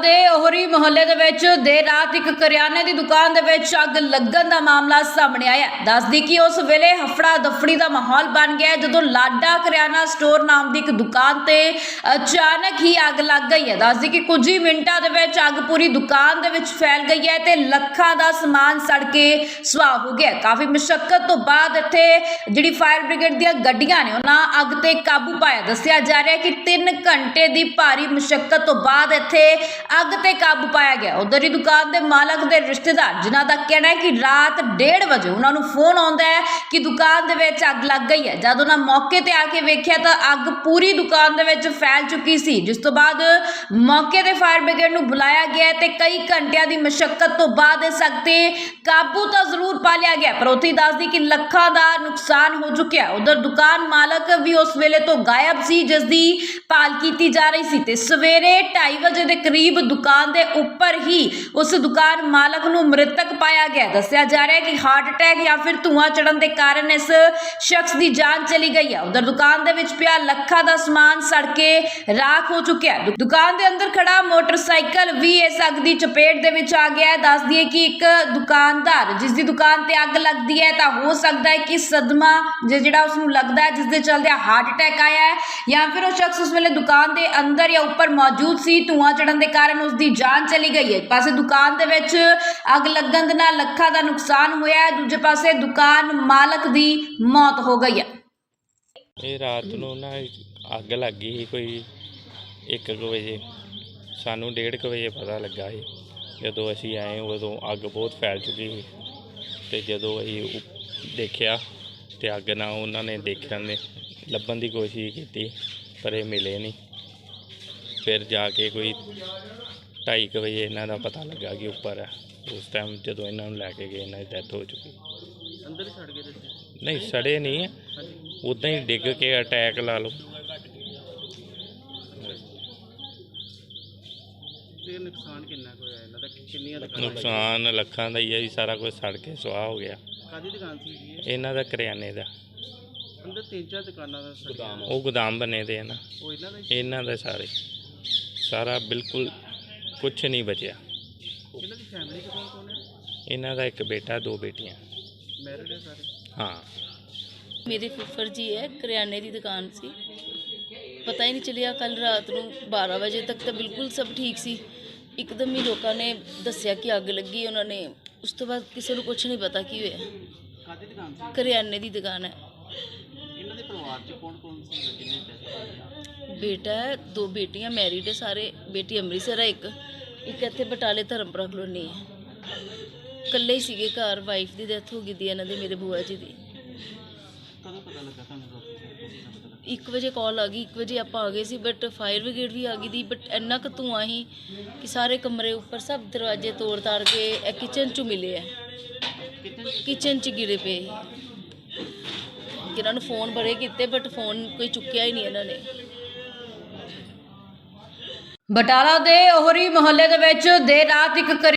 ਦੇ ਉਹਰੀ ਮੁਹੱਲੇ ਦੇ ਵਿੱਚ ਦੇਰ ਰਾਤ ਇੱਕ ਕਰਿਆਨੇ ਦੀ ਦੁਕਾਨ ਦੇ ਵਿੱਚ ਅੱਗ ਲੱਗਣ ਦਾ ਮਾਮਲਾ ਸਾਹਮਣੇ ਆਇਆ ਦੱਸਦੀ ਕਿ ਉਸ ਵੇਲੇ ਹਫੜਾ ਦਫੜੀ ਦਾ ਮਾਹੌਲ ਬਣ ਗਿਆ ਜਦੋਂ ਲਾਡਾ ਕਰਿਆਨਾ ਸਟੋਰ ਨਾਮ ਦੀ ਇੱਕ ਦੁਕਾਨ ਤੇ ਅਚਾਨਕ ਹੀ ਅੱਗ ਲੱਗ ਗਈ ਹੈ। ਦੱਸਦੀ ਕਿ ਕੁਝ ਹੀ ਮਿੰਟਾਂ ਦੇ ਵਿੱਚ ਅੱਗ ਪੂਰੀ ਦੁਕਾਨ ਦੇ ਵਿੱਚ ਫੈਲ ਗਈ ਹੈ ਤੇ ਲੱਖਾਂ ਦਾ ਸਮਾਨ ਸੜ ਕੇ ਸੁਆਹ ਹੋ ਗਿਆ ਕਾਫੀ ਮੁਸ਼ਕਲ ਤੋਂ ਬਾਅਦ ਇੱਥੇ ਜਿਹੜੀ ਫਾਇਰ ਬ੍ਰਿਗੇਡ ਦੀਆਂ ਗੱਡੀਆਂ ਨੇ, ਉਹਨਾਂ ਅੱਗ ਤੇ ਕਾਬੂ ਪਾਇਆ। ਦੱਸਿਆ ਜਾ ਰਿਹਾ ਕਿ 3 ਘੰਟੇ ਦੀ ਭਾਰੀ ਮੁਸ਼ਕਲ ਤੋਂ ਬਾਅਦ ਇੱਥੇ ਅੱਗ ਤੇ ਕਾਬੂ ਪਾਇਆ ਗਿਆ। ਉਧਰ ਹੀ ਦੁਕਾਨ ਦੇ ਮਾਲਕ ਦੇ ਰਿਸ਼ਤੇਦਾਰ, ਜਿਨ੍ਹਾਂ ਦਾ ਕਹਿਣਾ ਹੈ ਕਿ ਰਾਤ 1:30 ਵਜੇ ਉਹਨਾਂ ਨੂੰ ਫੋਨ ਆਉਂਦਾ ਹੈ ਕਿ ਦੁਕਾਨ ਦੇ ਵਿੱਚ ਅੱਗ ਲੱਗ ਗਈ ਹੈ। ਜਦ ਉਹਨਾਂ ਮੌਕੇ ਤੇ ਆ ਕੇ ਵੇਖਿਆ ਤਾਂ ਅੱਗ ਪੂਰੀ ਦੁਕਾਨ ਦੇ ਵਿੱਚ ਫੈਲ ਚੁੱਕੀ ਸੀ। ਜਿਸ ਤੋਂ ਬਾਅਦ ਮੌਕੇ ਤੇ ਫਾਇਰ ਬ੍ਰਿਗੇਡ ਨੂੰ ਬੁਲਾਇਆ ਗਿਆ ਹੈ ਤੇ ਕਈ ਘੰਟਿਆਂ ਦੀ ਮੁਸ਼ਕਲ ਤੋਂ ਬਾਅਦ ਇਸ ਅੱਗ ਤੇ ਕਾਬੂ ਤਾਂ ਜ਼ਰੂਰ ਪਾ ਲਿਆ ਗਿਆ, ਪਰ ਉੱਥੇ ਦੱਸਦੀ ਕਿ ਲੱਖਾਂ ਦਾ ਨੁਕਸਾਨ ਹੋ ਚੁੱਕਿਆ ਉਧਰ ਦੁਕਾਨ ਮਾਲਕ ਵੀ ਉਸ ਵੇਲੇ ਤੋਂ ਗਾਇਬ ਸੀ, ਜਿਸ ਦੀ ਭਾਲ ਕੀਤੀ ਜਾ ਰਹੀ ਸੀ ਤੇ ਸਵੇਰੇ 2:30 ਵਜੇ ਦੇ ਕਰੀਬ ਦੁਕਾਨ ਦੇ ਉੱਪਰ ਹੀ ਉਸ ਦੁਕਾਨ ਮਾਲਕ ਨੂੰ ਮ੍ਰਿਤਕ ਪਾਇਆ ਗਿਆ। ਦੱਸਿਆ ਜਾ ਰਿਹਾ ਹੈ ਕਿ ਹਾਰਟ ਅਟੈਕ ਜਾਂ ਫਿਰ ਧੂਆਂ ਚੜਨ ਦੇ ਕਾਰਨ ਇਸ ਸ਼ਖਸ ਦੀ ਜਾਨ ਚਲੀ ਗਈ ਹੈ। ਉਧਰ ਦੁਕਾਨ ਦੇ ਵਿੱਚ ਪਿਆ ਲੱਖਾਂ ਦਾ ਸਮਾਨ ਸੜ ਕੇ ਰਾਖ ਹੋ ਚੁੱਕਿਆ ਹੈ। ਦੁਕਾਨ ਦੇ ਅੰਦਰ ਖੜਾ ਮੋਟਰਸਾਈਕਲ ਵੀ ਇਸ ਅੱਗ ਦੀ ਚਪੇਟ ਦੇ ਵਿੱਚ ਆ ਗਿਆ ਹੈ। ਦੱਸ ਦਈਏ ਕਿ ਇੱਕ ਦੁਕਾਨਦਾਰ ਜਿਸ ਦੀ ਦੁਕਾਨ ਤੇ ਅੱਗ ਲੱਗਦੀ ਹੈ ਤਾਂ ਹੋ ਸਕਦਾ ਹੈ ਕਿ ਸਦਮਾ ਜਿਹੜਾ ਉਸ ਨੂੰ ਲੱਗਦਾ ਹੈ ਜਿਸ ਦੇ ਚਲਦੇ ਹਾਰਟ ਅਟੈਕ ਆਇਆ ਹੈ ਜਾਂ ਫਿਰ ਉਹ ਸ਼ਖਸ ਉਸ ਵੇਲੇ ਦੁਕਾਨ ਦੇ ਅੰਦਰ ਜਾਂ ਉੱਪਰ ਮੌਜੂਦ ਸੀ। ਧੂਆਂ ਚੜਨ ਦੇ ਕਾਰਨ ਉਸ ਦੀ ਜਾਨ ਚਲੀ ਗਈ ਹੈ। ਇੱਕ ਪਾਸੇ ਦੁਕਾਨ ਦੇ ਵਿੱਚ ਅੱਗ ਲੱਗਣ ਦੇ ਨਾਲ ਲੱਖਾਂ ਦਾ ਨੁਕਸਾਨ ਹੋਇਆ ਹੈ। ਦੂਜੇ ਪਾਸੇ ਦੁਕਾਨ ਮਾਲਕ ਦੀ ਮੌਤ ਹੋ ਗਈ ਹੈ। ਇਹ ਰਾਤ ਨੂੰ ਨਾ ਅੱਗ ਲੱਗ ਗਈ ਸੀ ਕੋਈ 1 ਵਜੇ। ਸਾਨੂੰ 1:30 ਵਜੇ ਪਤਾ ਲੱਗਾ ਸੀ। ਜਦੋਂ ਅਸੀਂ ਆਏ ਉਦੋਂ ਅੱਗ ਬਹੁਤ ਫੈਲ ਚੁੱਕੀ ਸੀ। ਤੇ ਜਦੋਂ ਅਸੀਂ ਉ- ਦੇਖਿਆ ਤੇ ਅੱਗ ਨਾਲ ਉਹਨਾਂ ਨੇ ਦੇਖਣ ਨੇ ਲੱਭਣ ਦੀ ਕੋਸ਼ਿਸ਼ ਕੀਤੀ, ਪਰ ਇਹ ਮਿਲੇ ਨਹੀਂ। ਫਿਰ ਜਾ ਕੇ ਕੋਈ 2:30 ਵਜੇ ਇਹਨਾਂ ਦਾ ਪਤਾ ਲੱਗਾ ਕਿ ਉੱਪਰ ਹੈ ਉਸ ਟਾਈਮ ਜਦੋਂ ਇਹਨਾਂ ਨੂੰ ਲੈ ਕੇ ਗਏ ਇਹਨਾਂ ਦੀ ਡੈਥ ਹੋ ਚੁੱਕੀ। ਅੰਦਰ ਸੜ ਗਏ ਤੁਸੀਂ ਨਹੀਂ ਸੜੇ ਨਹੀਂ ਉਦਾਂ ਹੀ ਡਿੱਗ ਕੇ ਅਟੈਕ ਲਾ ਲਓ। ਤੇ ਨੁਕਸਾਨ ਕਿੰਨਾ ਕੁ ਹੋਇਆ? ਇਹਨਾਂ ਦਾ ਕਿੰਨੀਆਂ ਦੁਕਾਨਾਂ ਨੁਕਸਾਨ ਲੱਖਾਂ ਦਾ ਹੀ ਹੈ ਜੀ ਸਾਰਾ ਕੁਝ ਸੜ ਕੇ ਸੁਆਹ ਹੋ ਗਿਆ। ਕਾਦੀ ਦੁਕਾਨ ਸੀ ਜੀ ਇਹ? ਇਹਨਾਂ ਦਾ ਕਰਿਆਨੇ ਦਾ। ਅੰਦਰ ਤਿੰਨ ਚਾਰ ਦੁਕਾਨਾਂ ਦਾ ਗੋਦਾਮ ਉਹ ਗੋਦਾਮ ਬਣੇ ਦੇ ਆ ਨਾ। ਉਹ ਇਹਨਾਂ ਦਾ? ਇਹਨਾਂ ਦਾ ਸਾਰੇ। ਸਾਰਾ ਬਿਲਕੁਲ ਕੁਝ ਨਹੀਂ ਬਚਿਆ। ਇਹਨਾਂ ਦੀ ਫੈਮਿਲੀ ਚ ਕੌਣ ਕੌਣ ਹੈ ਇਹਨਾਂ ਦਾ ਇੱਕ ਬੇਟਾ ਦੋ ਬੇਟੀਆਂ। ਮੈਰਿਡ ਹੈ ਸਾਰੇ? ਹਾਂ। ਮੇਰੇ ਫੁੱਫੜ ਜੀ ਹੈ ਕਰਿਆਨੇ ਦੀ ਦੁਕਾਨ ਸੀ। ਪਤਾ ਹੀ ਨਹੀਂ ਚੱਲਿਆ ਕੱਲ ਰਾਤ ਨੂੰ 12 ਵਜੇ ਤੱਕ ਤਾਂ ਬਿਲਕੁਲ ਸਭ ਠੀਕ ਸੀ। ਇੱਕਦਮ ਹੀ ਲੋਕਾਂ ਨੇ ਦੱਸਿਆ ਕਿ ਅੱਗ ਲੱਗੀ ਉਹਨਾਂ ਨੇ। ਉਸ ਤੋਂ ਬਾਅਦ ਕਿਸੇ ਨੂੰ ਕੁਝ ਨਹੀਂ ਪਤਾ ਕੀ ਹੋਇਆ। ਕਾਦੀ ਦੁਕਾਨ ਸੀ? ਕਰਿਆਨੇ ਦੀ ਦੁਕਾਨ ਹੈ। ਪਰਿਵਾਰ ਚ ਕੌਣ ਕੌਣ ਸੀ ਜਿਹਨੇ death ਹੋਈ? ਬੇਟਾ ਹੈ ਦੋ ਬੇਟੀਆਂ ਮੈਰਿਡ ਹੈ ਸਾਰੇ ਬੇਟੀ ਅੰਮ੍ਰਿਤਸਰ ਹੈ ਇੱਕ ਇੱਕ ਇੱਥੇ ਬਟਾਲੇ ਧਰਮਪੁਰਾ ਕਲੋਨੀ ਹੈ। ਇਕੱਲੇ ਹੀ ਸੀਗੇ ਘਰ ਵਾਈਫ ਦੀ ਡੈਥ ਹੋ ਗਈ ਦੀ ਇਹਨਾਂ ਦੇ ਮੇਰੇ ਭੂਆ ਜੀ ਦੀ। ਕਦੋਂ ਪਤਾ ਲੱਗਾ ਤੁਹਾਨੂੰ ਰਾਤੀ ਦਾ ਪਤਾ ਲੱਗਾ? 1 ਵਜੇ ਕਾਲ ਆ ਗਈ 1 ਵਜੇ ਆਪਾਂ ਆ ਗਏ ਸੀ ਬਟ ਫਾਇਰ ਬ੍ਰਿਗੇਡ ਵੀ ਆ ਗਈ ਦੀ ਬਟ ਇੰਨਾ ਕੁ ਧੂੰਆਂ ਸੀ ਕਿ ਸਾਰੇ ਕਮਰੇ ਉੱਪਰ ਸਭ ਦਰਵਾਜ਼ੇ ਤੋੜ ਤਾੜ ਕੇ ਇਹ ਕਿਚਨ ਚ ਮਿਲੇ ਆ। ਕਿਤੇ ਕਿਚਨ ਚ ਗਿਰੇ ਪਏ। ਸੀ। ਕਿਹਨਾਂ ਨੂੰ ਫੋਨ ਬੜੇ ਕੀਤੇ ਬਟ ਫੋਨ ਕੋਈ ਚੁੱਕਿਆ ਹੀ ਨਹੀਂ ਇਹਨਾਂ ਨੇ। ਬਟਾਲਾ ਦੇ ਉਹਰੀ ਮੁਹੱਲੇ ਦੇ ਵਿੱਚ ਦੇਰ ਰਾਤ ਇੱਕ